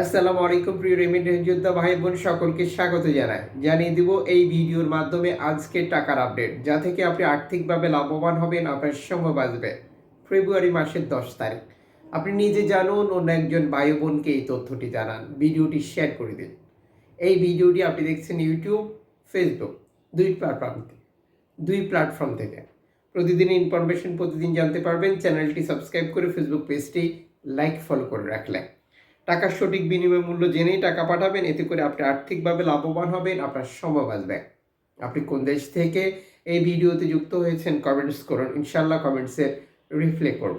আসসালামু আলাইকুম, প্রিয় রেমিটেন্স যোদ্ধা ভাই বোন, সকলকে স্বাগত জানাই। জানিয়ে দিব এই ভিডিওর মাধ্যমে আজকে টাকার আপডেট, যা থেকে আপনি আর্থিকভাবে লাভবান হবেন, আপনার সময় বাঁচবে ফেব্রুয়ারি মাসের দশ তারিখ। আপনি নিজে জানুন, অন্য একজন ভাই বোনকে এই তথ্যটি জানান, ভিডিওটি শেয়ার করে দিন। এই ভিডিওটি আপনি দেখছেন ইউটিউব, ফেসবুক, দুই প্ল্যাটফর্ম দুই প্ল্যাটফর্ম থেকে। প্রতিদিন ইনফরমেশন, প্রতিদিন জানতে পারবেন। চ্যানেলটি সাবস্ক্রাইব করে ফেসবুক পেজটি লাইক, ফলো করে রাখলে টাকার সঠিক বিনিময় মূল্য জেনেই টাকা পাঠাবেন, এতে করে আপনি আর্থিকভাবে লাভবান হবেন, আপনার সময় বাঁচবে। আপনি কোন দেশ থেকে এই ভিডিওতে যুক্ত হয়েছেন কমেন্টস করুন ইনশাল্লাহ কমেন্টসে রিপ্লে করব।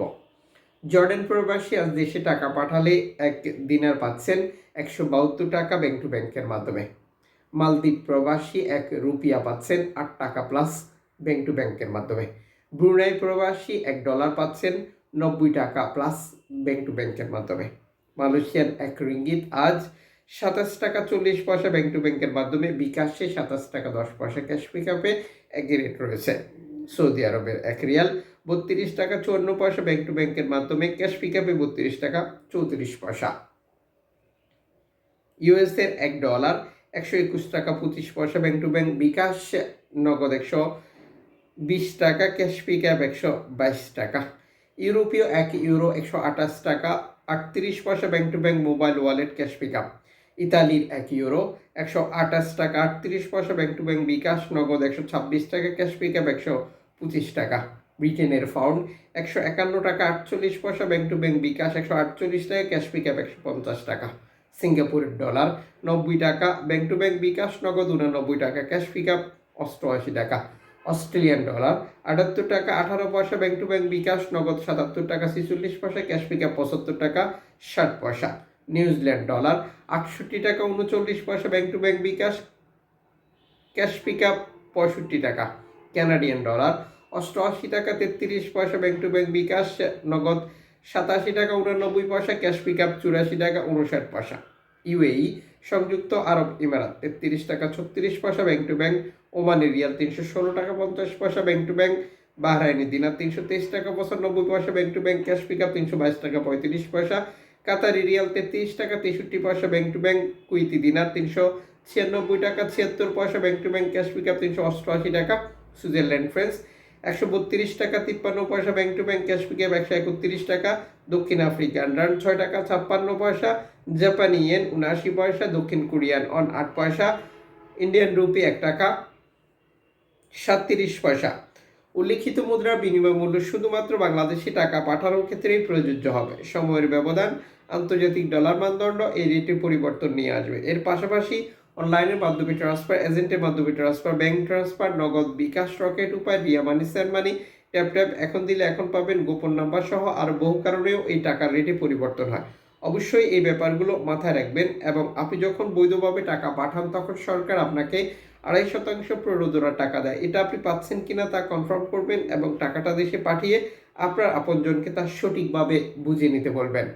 জর্ডান প্রবাসী আজ দেশে টাকা পাঠালে এক দিনার পাচ্ছেন একশো বাহাত্তর টাকা ব্যাংক টু ব্যাংকের মাধ্যমে। মালদ্বীপ প্রবাসী এক রুপিয়া পাচ্ছেন আট টাকা প্লাস ব্যাংক টু ব্যাংকের মাধ্যমে। ব্রুনাই প্রবাসী এক ডলার পাচ্ছেন নব্বই টাকা প্লাস ব্যাংক টু ব্যাংকের মাধ্যমে। মালয়েশিয়ান এক রিঙ্গিত আজ সাতাশ টাকা চল্লিশ পয়সা ব্যাংক টু ব্যাংকের মাধ্যমে, বিকাশে সাতাশ টাকা দশ পয়সা ক্যাশ পিকআপে এক রেট রয়েছে। সৌদি আরবের এক রিয়াল, বত্রিশ টাকা চুয়ান্ন পয়সা ব্যাংক টু ব্যাংকের মাধ্যমে ক্যাশ পিক আপে বত্রিশ টাকা চৌত্রিশ পয়সা। ইউএসের এক ডলার একশো একুশ টাকা পঁচিশ পয়সা ব্যাংক টু ব্যাংক বিকাশ নগদ একশো বিশ টাকা ক্যাশ পিক আপ একশো বাইশ টাকা। ইউরোপীয় এক ইউরো একশো আঠাশ টাকা আটত্রিশ পয়সা bank to bank mobile wallet cash pick up ইতালির এক ইউরো একশো আঠাশ টাকা আটত্রিশ পয়সা ব্যাংক টু ব্যাংক বিকাশ, নগদ একশো ছাব্বিশ টাকা ক্যাশ পিক আপ একশো পঁচিশ টাকা। ব্রিটেনের ফাউন্ড একশো একান্ন টাকা আটচল্লিশ পয়সা ব্যাংক টু ব্যাংক বিকাশ, একশো আটচল্লিশ টাকা ক্যাশ পিক আপ একশো পঞ্চাশ টাকা। সিঙ্গাপুরের ডলার নব্বই টাকা ব্যাংক টু ব্যাংক বিকাশ, নগদ উনানব্বই টাকা ক্যাশ পিক আপ অষ্টআশি টাকা। অস্ট্রেলিয়ান ডলার, আটাত্তর টাকা আঠারো পয়সা ব্যাংক টু ব্যাংক বিকাশ, নগদ সাতাত্তর টাকা ছেচল্লিশ পয়সা, ক্যাশ পিকআপ পঁচাত্তর টাকা ষাট পয়সা। নিউজিল্যান্ড ডলার, আটষট্টি টাকা উনচল্লিশ পয়সা bank to bank bKash, cash pickup পঁয়ষট্টি টাকা। ক্যানাডিয়ান ডলার, অষ্টআশি টাকা তেত্রিশ পয়সা ব্যাংক টু ব্যাংক বিকাশ, নগদ সাতাশি টাকা উনানব্বই পয়সা, ক্যাশ পিকআপ চুরাশি টাকা উনষাট পয়সা। ইউএই সংযুক্ত আরব ইমারাত। তেত্রিশ টাকা ছত্রিশ পয়সা ব্যাংক টু ব্যাংক। ওমানি রিয়াল তিনশো ষোলো টাকা পঞ্চাশ পয়সা ব্যাংক টু ব্যাংক। বাহরাইনি দিনার তিনশো তেইশ টাকা পঁচানব্বই পয়সা bank to bank. Cash pickup তিনশো বাইশ টাকা পঁয়ত্রিশ পয়সা। কাতারি রিয়াল তেত্রিশ টাকা তেষট্টি পয়সা ব্যাংক টু ব্যাংক। কুইতি দিনার তিনশো ছিয়ানব্বই টাকা ছিয়াত্তর পয়সা bank to bank. Cash pickup তিনশো অষ্টআশি টাকা। সুইজারল্যান্ড ফ্রেন্স একশো বত্রিশ টাকা, তিপ্পান্ন পয়সা bank to bank cash pickup একশো একত্রিশ টাকা, দক্ষিণ আফ্রিকান রান ছয় টাকা, ছাপ্পান্ন পয়সা, জাপানি ইয়েন উনআশি পয়সা, দক্ষিণ কোরিয়ান অন আট পয়সা ইন্ডিয়ান রুপি এক টাকা, সাতত্রিশ পয়সা। উল্লিখিত মুদ্রার বিনিময় মূল্য শুধুমাত্র বাংলাদেশি টাকা পাঠানোর ক্ষেত্রেই প্রযোজ্য হবে। সময়ের ব্যবধান, আন্তর্জাতিক ডলার মানদণ্ড এই রেটে পরিবর্তন নিয়ে আসবে। এর পাশাপাশি অনলাইনের মাধ্যমে ট্রান্সফার এজেন্টের মাধ্যমে transfer bank transfer Nagad bKash Rocket Upay, Ria money send money tap tap এখন দিলে এখন পাবেন গোপন নাম্বার সহ আর বহু কারণেও এই টাকার রেটে পরিবর্তন হয়। অবশ্যই এই ব্যাপারগুলো মাথায় রাখবেন এবং আপনি যখন বৈধভাবে টাকা পাঠান তখন সরকার আপনাকে আড়াই শতাংশ প্রণোদনার টাকা দেয়। এটা আপনি পাচ্ছেন কিনা তা কনফার্ম করবেন এবং টাকাটা দেশে পাঠিয়ে আপনার আপনজনকে তা সঠিকভাবে বুঝিয়ে নিতে বলবেন।